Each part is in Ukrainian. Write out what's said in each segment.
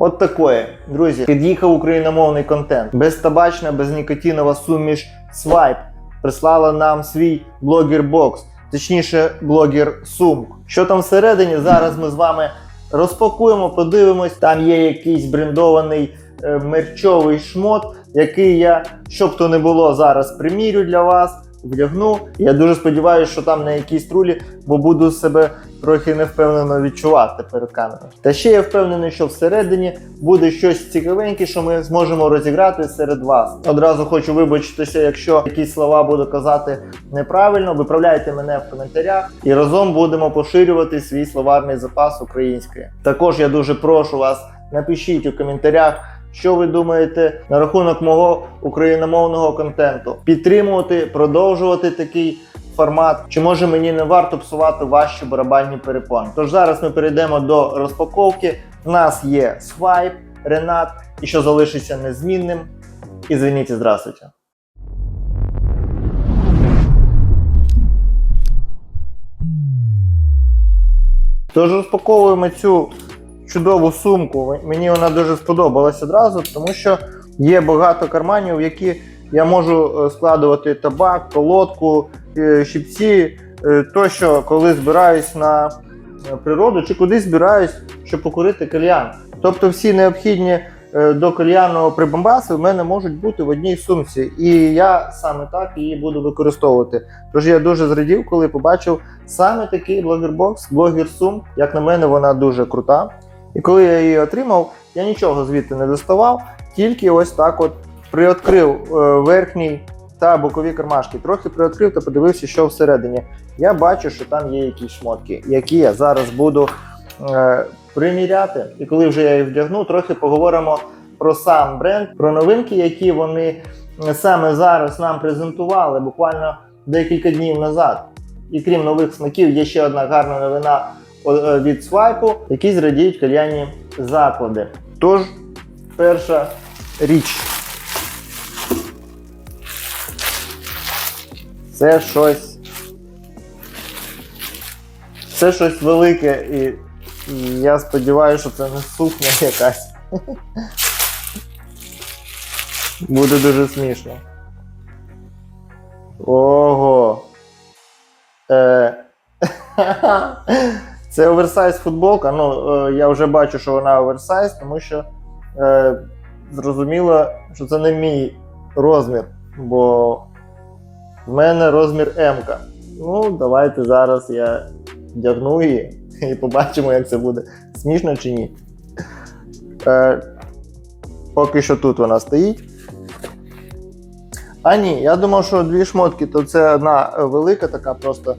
От такое, друзі, під'їхав україномовний контент. Безтабачна, безнікотинова суміш Свайп прислала нам свій блогер-бокс, точніше, блогер сумк. Що там всередині? Зараз ми з вами розпакуємо, подивимось. Там є якийсь брендований е, мерчовий шмот, який я, щоб то не було, зараз примірю для вас. Вдягну. Я дуже сподіваюся, що там на якійсь трулі, бо буду себе трохи невпевнено відчувати перед камерою. Та ще я впевнений, що всередині буде щось цікавеньке, що ми зможемо розіграти серед вас. Одразу хочу вибачитися, якщо якісь слова буду казати неправильно. Виправляйте мене в коментарях і разом будемо поширювати свій словарний запас української. Також я дуже прошу вас, напишіть у коментарях. Що ви думаєте на рахунок мого україномовного контенту? Підтримувати, продовжувати такий формат, чи може мені не варто псувати ваші барабанні перепони? Тож зараз ми перейдемо до розпаковки. У нас є свайп, Ренат, і що залишиться незмінним. І звініть, здравствуйте. Тож розпаковуємо цю чудову сумку. Мені вона дуже сподобалась одразу, тому що є багато карманів, в які я можу е, складувати табак, колодку, щипці, е, тощо, коли збираюсь на е, природу чи кудись збираюсь, щоб покурити кальян. Тобто всі необхідні е, до кальянного прибамбаси в мене можуть бути в одній сумці, і я саме так її буду використовувати. Тож я дуже зрадів, коли побачив саме такий блогербокс, блогер-сум. Як на мене, вона дуже крута. І коли я її отримав, я нічого звідти не доставав, тільки ось так от приоткрив е, верхній та бокові кармашки. Трохи приоткрив та подивився, що всередині. Я бачу, що там є якісь шмотки, які я зараз буду е, приміряти. І коли вже я їх вдягну, трохи поговоримо про сам бренд, про новинки, які вони е, саме зараз нам презентували буквально декілька днів назад. І крім нових смаків, є ще одна гарна новина е, від свайпу, які зрадіють кальянні заклади. Тож, перша річ. Це щось. Це щось велике, і, я сподіваюся, що це не сукня якась. Буде дуже смішно. Ого. Е... Це оверсайз футболка. Ну, е, я вже бачу, що вона оверсайз, тому що е, зрозуміло, що це не мій розмір, бо в мене розмір М. Ну, давайте зараз я вдягну її і побачимо, як це буде. Смішно чи ні. Е, поки що тут вона стоїть. А ні, я думав, що дві шмотки, то це одна е, велика, така просто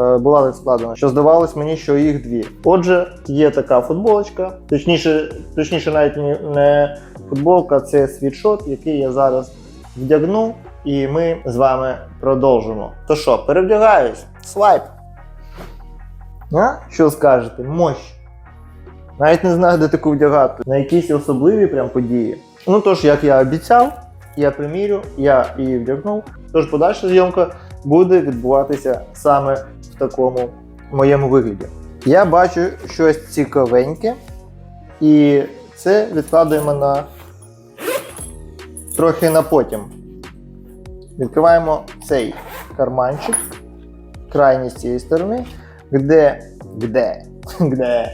е, була так складена, що здавалось мені, що їх дві. Отже, є така футболочка, точніше, точніше, навіть не- не футболка, це світшот, який я зараз вдягну, і ми з вами продовжимо. То що, перевдягаюсь? Свайп. А? Що скажете? Мощ. Навіть не знаю, де таку вдягати. На якісь особливі прям події. Ну тож, як я обіцяв, я примірю, я її вдягнув. Тож подальша зйомка буде відбуватися саме в такому моєму вигляді. Я бачу щось цікавеньке, і це відкладуємо на трохи на потім. Відкриваємо цей карманчик, крайній з цієї сторони, де, де, де,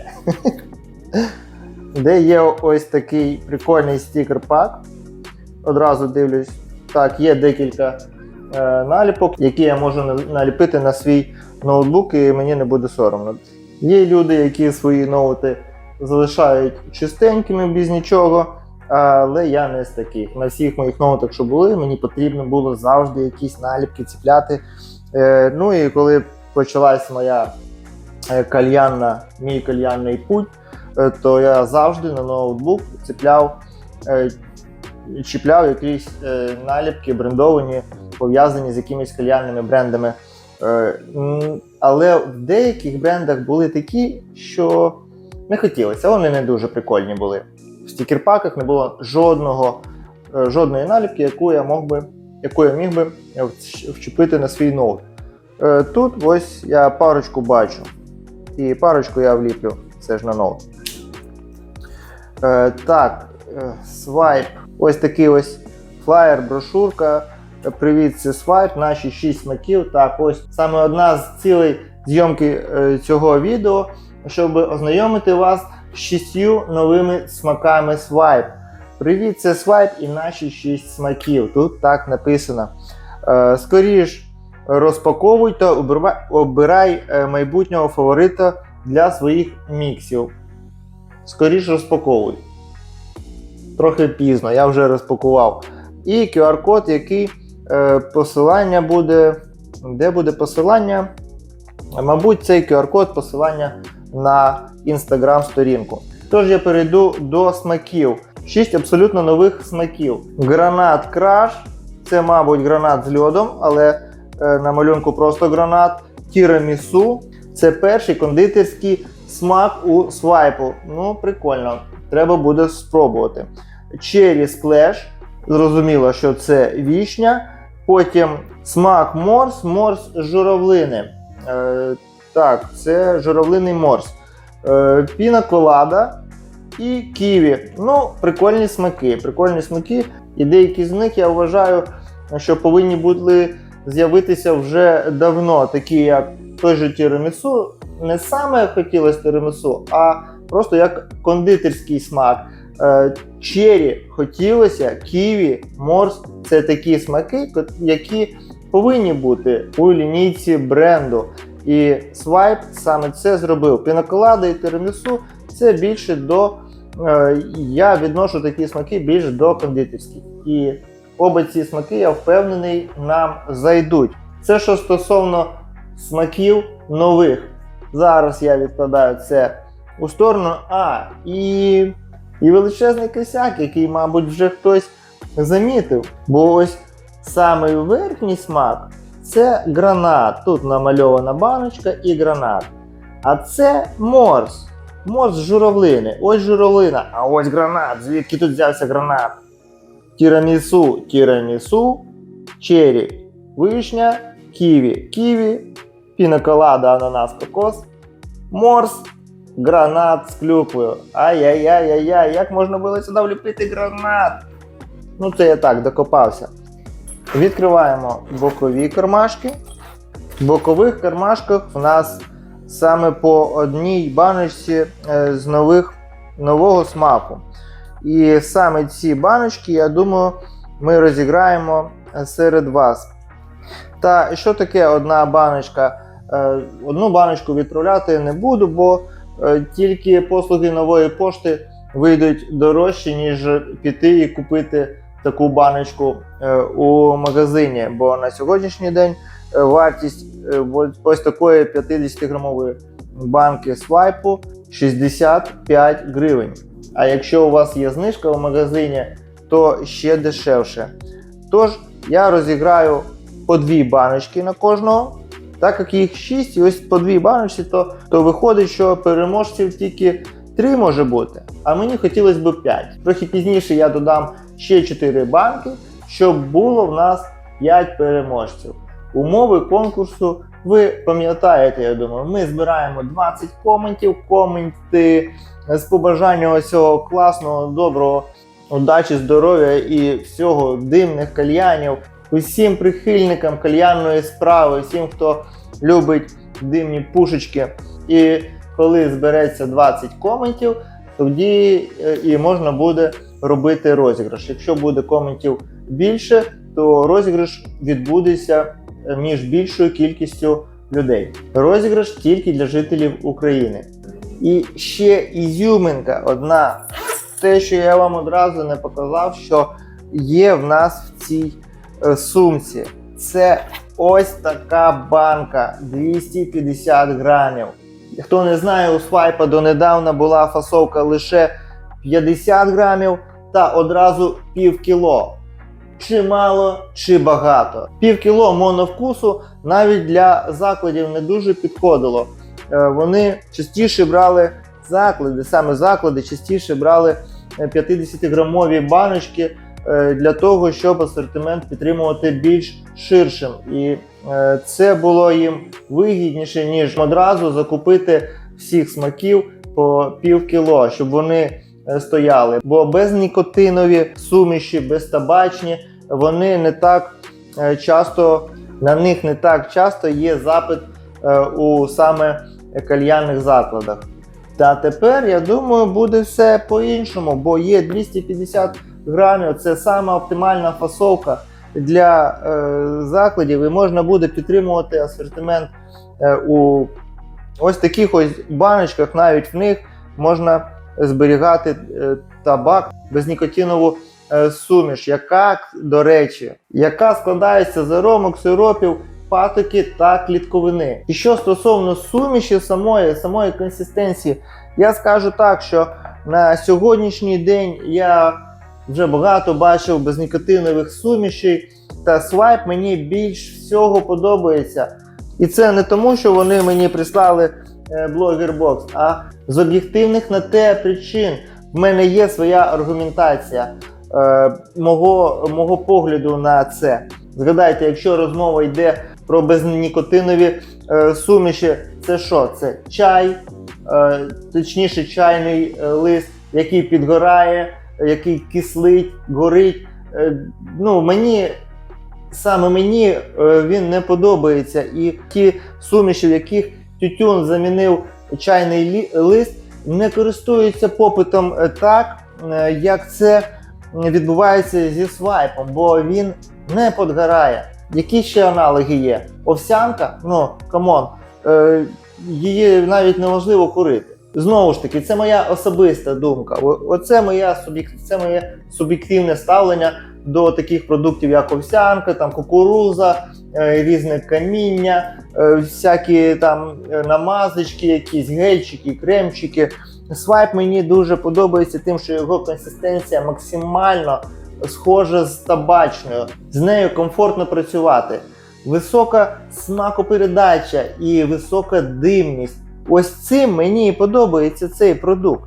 де є ось такий прикольний стікер-пак. Одразу дивлюсь, так, є декілька е, наліпок, які я можу наліпити на свій ноутбук, і мені не буде соромно. Є люди, які свої ноути залишають чистенькими без нічого, але я не з таких. На всіх моїх ноутах, що були, мені потрібно було завжди якісь наліпки ціпляти. Е, ну і коли почалась моя е, кальянна, мій кальянний путь, е, то я завжди на ноутбук ціпляв, чіпляв якісь наліпки брендовані, пов'язані з якимись кальянними брендами. Але в деяких брендах були такі, що не хотілося, вони не дуже прикольні були. В стікерпаках не було жодного, е, жодної наліпки, яку я мог би, яку я міг би вчепити на свій ноут. Е, Тут ось я парочку бачу. І парочку я вліплю все ж на ноут. Е, так, е, свайп. Ось такий ось флаєр, брошурка. Е, Привіт, це свайп, наші 6 смаків. Так, ось саме одна з цілей зйомки е, цього відео, щоб ознайомити вас шістю новими смаками свайп. Привіт, це свайп і наші 6 смаків. Тут так написано. Е, скоріш розпаковуй та обирай, обирай е, майбутнього фаворита для своїх міксів. Скоріш розпаковуй. Трохи пізно, я вже розпакував. І QR-код, який е, посилання буде. Де буде посилання? Мабуть, цей QR-код посилання на інстаграм сторінку. Тож я перейду до смаків. Шість абсолютно нових смаків. Гранат краш. Це, мабуть, гранат з льодом, але е, на малюнку просто гранат. Тірамісу. Це перший кондитерський смак у свайпу. Ну, прикольно. Треба буде спробувати. Cherry Splash. Зрозуміло, що це вішня. Потім смак морс, морс журавлини. Е, так, це журавлиний морс. Е, піна колада і ківі. Ну, прикольні смаки. Прикольні смаки. І деякі з них я вважаю, що повинні були з'явитися вже давно, такі як той же тірамісу. Не саме хотілося тірамісу, а просто як кондитерський смак. Е, Чері хотілося, ківі, морс це такі смаки, які повинні бути у лінійці бренду. І свайп саме це зробив. Пінаколада і тирамісу це більше до. е, Я відношу такі смаки більш до кондитерських. І оба ці смаки, я впевнений, нам зайдуть. Це що стосовно смаків нових. Зараз я відкладаю це у сторону. А, і, і величезний косяк, який, мабуть, вже хтось замітив. Бо ось саме верхній смак це гранат. Тут намальована баночка і гранат. А це морс. Морс з журавлини. Ось журавлина, а ось гранат. Звідки тут взявся гранат? Тірамісу, тірамісу, чері, вишня, ківі, ківі, пінаколада, ананас, кокос, морс, гранат з клюквою. Ай-яй-яй-яй-яй, як можна було сюди вліпити гранат? Ну, це я так докопався. Відкриваємо бокові кармашки. В бокових кармашках в нас саме по одній баночці е, з нових, нового смаку. І саме ці баночки, я думаю, ми розіграємо е, серед вас. Та що таке одна баночка? Е, Одну баночку відправляти не буду, бо тільки послуги нової пошти вийдуть дорожче, ніж піти і купити таку баночку е, у магазині. Бо на сьогоднішній день е, вартість е, ось- такої 50-грамової банки свайпу 65 гривень. А якщо у вас є знижка в магазині, то ще дешевше. Тож я розіграю по дві баночки на кожного. Так як їх 6, і ось по дві баночки, то, то виходить, що переможців тільки 3 може бути. А мені хотілося б 5. Трохи пізніше я додам ще 4 банки, щоб було в нас 5 переможців. Умови конкурсу ви пам'ятаєте, я думаю, ми збираємо 20 коментів, коменти з побажанням ось цього класного, доброго, удачі, здоров'я і всього димних кальянів. Усім прихильникам кальянної справи, всім, хто любить димні пушечки. І коли збереться 20 коментів, тоді е, і можна буде робити розіграш. Якщо буде коментів більше, то розіграш відбудеться е, між більшою кількістю людей. Розіграш тільки для жителів України. І ще ізюминка одна. Те, що я вам одразу не показав, що є в нас в цій е, сумці. Це ось така банка 250 грамів. Хто не знає, у свайпа донедавна була фасовка лише 50 грамів та одразу пів кіло. Чи мало, чи багато. Пів кіло моновкусу навіть для закладів не дуже підходило. Е, Вони частіше брали заклади, саме заклади частіше брали е, 50-грамові баночки е, для того, щоб асортимент підтримувати більш ширшим. І е, це було їм вигідніше, ніж одразу закупити всіх смаків по пів кіло, щоб вони е, стояли. Бо безнікотинові суміші, безтабачні, вони не так е, часто, на них не так часто є запит е, у саме кальянних закладах. Та тепер, я думаю, буде все по-іншому, бо є 250 грамів, це сама оптимальна фасовка для е, закладів, і можна буде підтримувати асортимент е, у ось таких ось баночках, навіть в них можна зберігати е, табак безнікотинову е, суміш, яка, до речі, яка складається з аромок, сиропів, патоки та клітковини. І що стосовно суміші самої, самої консистенції, я скажу так, що на сьогоднішній день я вже багато бачив безнікотинових сумішей, та свайп мені більш всього подобається. І це не тому, що вони мені прислали е, блогер-бокс, а з об'єктивних на те причин. В мене є своя аргументація е, мого, мого погляду на це. Згадайте, якщо розмова йде про безнікотинові е, суміші, це що? Це чай, е, точніше, чайний е, лист, який підгорає, який кислить, горить. Е, ну, мені саме мені е, він не подобається. І ті суміші, в яких тютюн замінив чайний лист, не користуються попитом е, так, е, як це відбувається зі свайпом, бо він не подгорає. Які ще аналоги є? Овсянка, ну камон, е, її навіть неможливо курити. Знову ж таки, це моя особиста думка. Оце моя суб'єк- це моє суб'єктивне ставлення до таких продуктів, як овсянка, там кукуруза, різне каміння, е, всякі там е, намазочки, якісь гельчики, кремчики. Свайп мені дуже подобається тим, що його консистенція максимально схожа з табачною. З нею комфортно працювати. Висока смакопередача і висока димність. Ось цим мені і подобається цей продукт.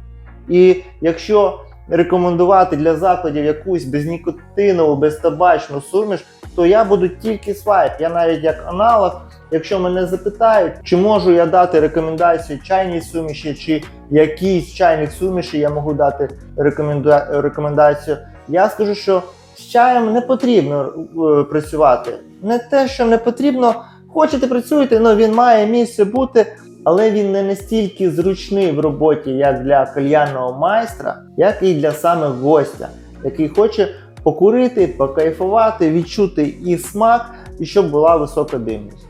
І якщо рекомендувати для закладів якусь безнікотинову, безтабачну суміш, то я буду тільки свайп. Я навіть як аналог, якщо мене запитають, чи можу я дати рекомендацію чайній суміші, чи якійсь чайних суміші я можу дати рекоменда- рекомендацію, я скажу, що з чаєм не потрібно е, працювати. Не те, що не потрібно, хочете працюйте, але він має місце бути але він не настільки зручний в роботі, як для кальянного майстра, як і для саме гостя, який хоче покурити, покайфувати, відчути і смак, і щоб була висока димність.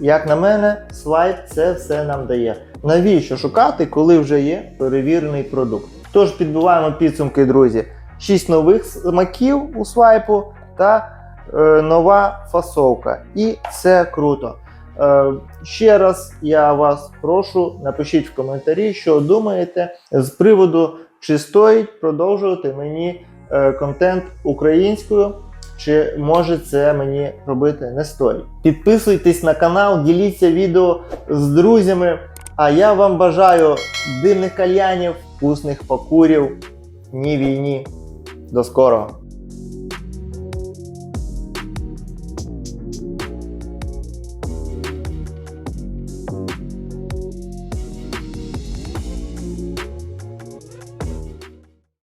Як на мене, свайп це все нам дає. Навіщо шукати, коли вже є перевірений продукт? Тож підбиваємо підсумки, друзі. 6 нових смаків у свайпу та е, нова фасовка. І це круто. Е, ще раз я вас прошу, напишіть в коментарі, що думаєте з приводу, чи стоїть продовжувати мені контент українською, чи може це мені робити не стоїть. Підписуйтесь на канал, діліться відео з друзями. А я вам бажаю дивних кальянів, вкусних покурів, ні війні. До скорого!